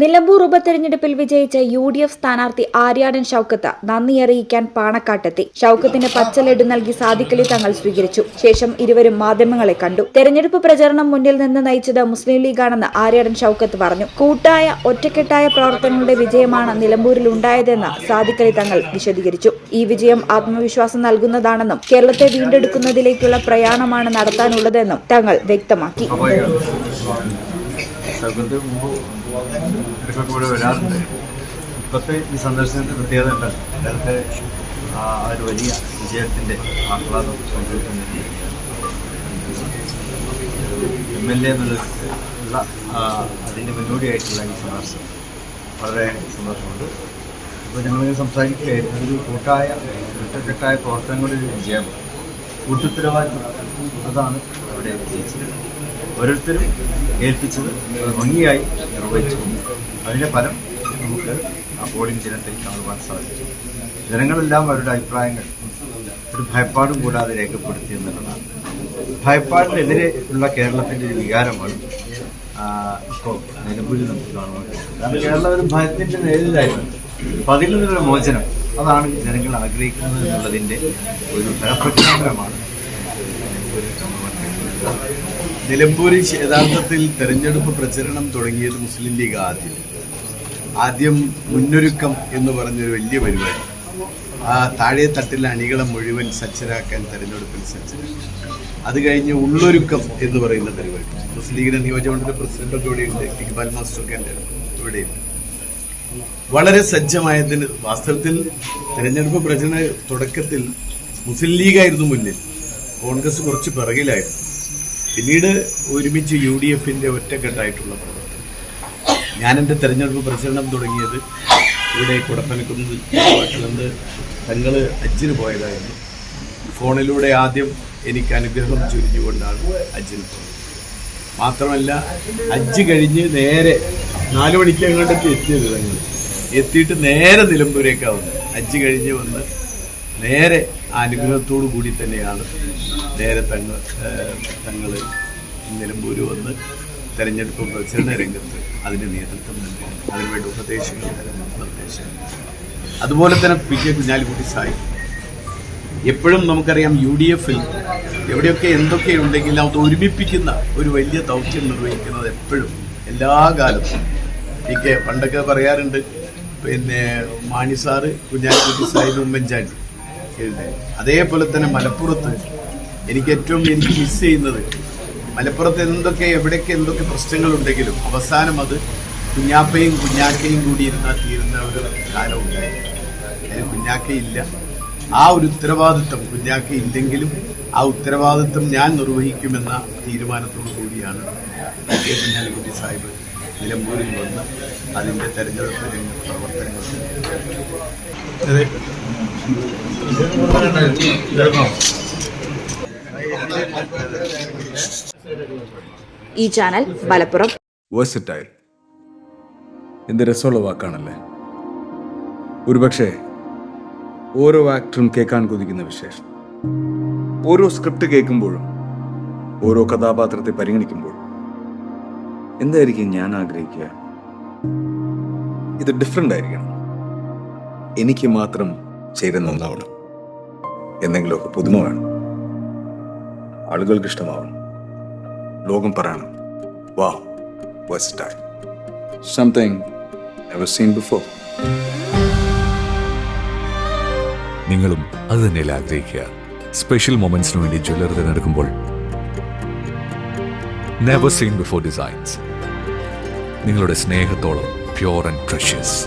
നിലമ്പൂർ ഉപതെരഞ്ഞെടുപ്പിൽ വിജയിച്ച U D F സ്ഥാനാർത്ഥി ആര്യാടൻ ഷൌക്കത്ത് നന്ദി അറിയിക്കാൻ പാണക്കാട്ടെത്തി. ഷൌക്കത്തിന് പച്ചലഡു നൽകി സാധിക്കലി തങ്ങൾ സ്വീകരിച്ചു. ശേഷം ഇരുവരും മാധ്യമങ്ങളെ കണ്ടു. തെരഞ്ഞെടുപ്പ് പ്രചരണം മുന്നിൽ നിന്ന് നയിച്ചത് മുസ്ലിം ലീഗാണെന്ന് ആര്യാടൻ ഷൌക്കത്ത് പറഞ്ഞു. കൂട്ടായ ഒറ്റക്കെട്ടായ പ്രവർത്തനങ്ങളുടെ വിജയമാണ് നിലമ്പൂരിൽ ഉണ്ടായതെന്ന് സാധിക്കലി തങ്ങൾ വിശദീകരിച്ചു. ഈ വിജയം ആത്മവിശ്വാസം നൽകുന്നതാണെന്നും കേരളത്തെ വീണ്ടെടുക്കുന്നതിലേക്കുള്ള പ്രയാണമാണ് നടത്താനുള്ളതെന്നും തങ്ങൾ വ്യക്തമാക്കി. ഇടയ്ക്കൊക്കെ ഇവിടെ വരാറുണ്ട്. ഇപ്പോഴത്തെ ഈ സന്ദർശനത്തിന് പ്രത്യേകത ഉണ്ടല്ലോ നേരത്തെ ആ ഒരു വലിയ വിജയത്തിന്റെ ആഹ്ലാദം പങ്കുവെക്കുന്ന എം എൽ എ എന്നുള്ള അതിന്റെ മുന്നോടിയായിട്ടുള്ള ഈ സന്ദർശനം. വളരെ സന്തോഷമുണ്ട്. ഇപ്പോൾ ഞങ്ങളിങ്ങനെ സംസാരിക്കുകയായിരുന്നു. ഒരു കൂട്ടായ ഒറ്റക്കെട്ടായ പ്രവർത്തനങ്ങളുടെ ഒരു വിജയം. കൂട്ടുത്തരവാദിത്വം അതാണ് അവിടെ വിജയിച്ചത് ഓരോരുത്തരും ഏൽപ്പിച്ചത് ഭംഗിയായി നിർവഹിച്ചു അതിന്റെ ഫലം നമുക്ക് ആ പോളിംഗ് ദിനത്തിൽ കാണുവാൻ സാധിച്ചു. ജനങ്ങളെല്ലാം അവരുടെ അഭിപ്രായങ്ങൾ ഒരു ഭയപ്പാടും കൂടാതെ രേഖപ്പെടുത്തി എന്നുള്ളതാണ്. ഭയപ്പാടിനെതിരെ ഉള്ള കേരളത്തിന്റെ ഒരു വികാരമാണ് ഇപ്പോൾ നിലവിൽ നമുക്ക് കാണുവാൻ കാരണം കേരളം ഒരു ഭയത്തിന്റെ നേരിലായിരുന്നു. അപ്പം അതിൽ മോചനം അതാണ് ജനങ്ങൾ ആഗ്രഹിക്കുന്നത് എന്നുള്ളതിന്റെ ഒരു ഫലപ്രഖ്യാപനമാണ്. നിലമ്പൂരിൽ. നിലമ്പൂരിൽ യഥാർത്ഥത്തിൽ തെരഞ്ഞെടുപ്പ് പ്രചരണം തുടങ്ങിയത് മുസ്ലിം ലീഗ് ആദ്യം. ആദ്യം മുന്നൊരുക്കം എന്ന് പറഞ്ഞൊരു വലിയ പരിപാടി. ആ താഴെ തട്ടിലെ അണികളെ മുഴുവൻ സജ്ജരാക്കാൻ തെരഞ്ഞെടുപ്പിൽ സജ്ജരാക്കി. അത് കഴിഞ്ഞ് ഉള്ളൊരുക്കം എന്ന് പറയുന്ന പരിപാടി. മുസ്ലിം ലീഗിന്റെ നിയോജകമണ്ഡല പ്രസിഡന്റൊക്കെ ഇവിടെയുണ്ട്. ഇക്ബാൽ മാസ്റ്ററൊക്കെ എന്റെ ഇവിടെയുണ്ട്. വളരെ സജ്ജമായതിന് വാസ്തവത്തിൽ തെരഞ്ഞെടുപ്പ് പ്രചരണ തുടക്കത്തിൽ മുസ്ലിം ലീഗായിരുന്നു മുന്നിൽ. കോൺഗ്രസ് കുറച്ച് പിറകിലായിരുന്നു. പിന്നീട് ഒരുമിച്ച് യു ഡി എഫിന്റെ ഒറ്റക്കെട്ടായിട്ടുള്ള പ്രവർത്തനം. ഞാനെന്റെ തെരഞ്ഞെടുപ്പ് പ്രചരണം തുടങ്ങിയത് ഇവിടെ കുടപ്പനക്കുന്ന് വാട്ടിലന്ത് തങ്ങൾ ഹജ്ജിന് പോയതായിരുന്നു. ഫോണിലൂടെ ആദ്യം എനിക്ക് അനുഗ്രഹം ചുരിഞ്ഞുകൊണ്ടാണ് ഹജ്ജിന് പോയത്. മാത്രമല്ല അജ്ജ് കഴിഞ്ഞ് നേരെ നാലു മണിക്ക് അങ്ങോട്ടേക്ക് എത്തിയത് തങ്ങൾ എത്തിയിട്ട് നേരെ നിലമ്പൂരേക്കാണ് വന്നത്. ഹജ്ജ് കഴിഞ്ഞ് വന്ന് നേരെ അനുഗ്രഹത്തോടു കൂടി തന്നെയാണ് നേരെ തങ്ങൾ തങ്ങൾ നിലമ്പൂര് വന്ന് തെരഞ്ഞെടുപ്പ് പ്രചരണ രംഗത്ത് അതിന് നേതൃത്വം നൽകി അതിനുവേണ്ടി ഉപദേശങ്ങൾ നിർദ്ദേശങ്ങൾ അതുപോലെ തന്നെ പി കെ കുഞ്ഞാലിക്കുട്ടി സാഹിബ് എപ്പോഴും നമുക്കറിയാം യു ഡി എഫിൽ എവിടെയൊക്കെ എന്തൊക്കെ ഉണ്ടെങ്കിലും അത് ഒരുമിപ്പിക്കുന്ന ഒരു വലിയ ദൗത്യം നിർവഹിക്കുന്നത് എപ്പോഴും എല്ലാ കാലത്തും. പി കെ പണ്ടൊക്കെ പറയാറുണ്ട് പിന്നെ മാണി സാറ് കുഞ്ഞാലിക്കുട്ടി സാഹിബ് ഉമ്മൻചാണ്ടി. എഴുതാൻ അതേപോലെ തന്നെ മലപ്പുറത്ത് എനിക്ക് ഏറ്റവും എനിക്ക് മിസ് ചെയ്യുന്നത് മലപ്പുറത്ത് എന്തൊക്കെ എവിടെയൊക്കെ എന്തൊക്കെ പ്രശ്നങ്ങളുണ്ടെങ്കിലും അവസാനം അത് കുഞ്ഞാപ്പയും കുഞ്ഞാക്കയും കൂടി ഇരുന്നാൽ തീരുന്ന ഒരു കാലമുണ്ടായി അതിന് കുഞ്ഞാക്കയില്ല ആ ഒരു ഉത്തരവാദിത്വം കുഞ്ഞാക്ക ഇല്ലെങ്കിലും ആ ഉത്തരവാദിത്വം ഞാൻ നിർവഹിക്കുമെന്ന തീരുമാനത്തോടു കൂടിയാണ് കെ. കുഞ്ഞാലിക്കുട്ടി സാഹിബ് നിലമ്പൂരിൽ വന്ന് അതിന്റെ തെരഞ്ഞെടുപ്പ് പ്രവർത്തനങ്ങൾ. ഈ ചാനൽ മലപ്പുറം. വേഴ്സറ്റൈൽ എന്ത് രസമുള്ള വാക്കാണല്ലേ? ഒരുപക്ഷെ ഓരോ ആക്ടറും കേൾക്കാൻ കൊതിക്കുന്ന വിശേഷം. ഓരോ സ്ക്രിപ്റ്റ് കേൾക്കുമ്പോഴും ഓരോ കഥാപാത്രത്തെ പരിഗണിക്കുമ്പോഴും എന്തായിരിക്കും ഞാൻ ആഗ്രഹിക്കുക? ഇത് ഡിഫറെന്റ് ആയിരിക്കണം. എനിക്ക് മാത്രം ചേരുന്ന ഒന്നാവണം. എന്തെങ്കിലുമൊക്കെ പുതുമ വേണം. ആളുകൾക്ക് ഇഷ്ടമാവണം ലോകം പറയണം. വാ വെസ്റ്റ് സംതിങ് seen before. നിങ്ങളും അത് തന്നെയല്ലേ ആഗ്രഹിക്കുക. സ്പെഷ്യൽ മൊമെന്റ്സിന് വേണ്ടി ജ്വല്ലറി തിരഞ്ഞെടുക്കുമ്പോൾ നെവർ സീൻ ബിഫോർ ഡിസൈൻസ് നിങ്ങളുടെ സ്നേഹത്തോളം പ്യോർ ആൻഡ് പ്രഷ്യസ്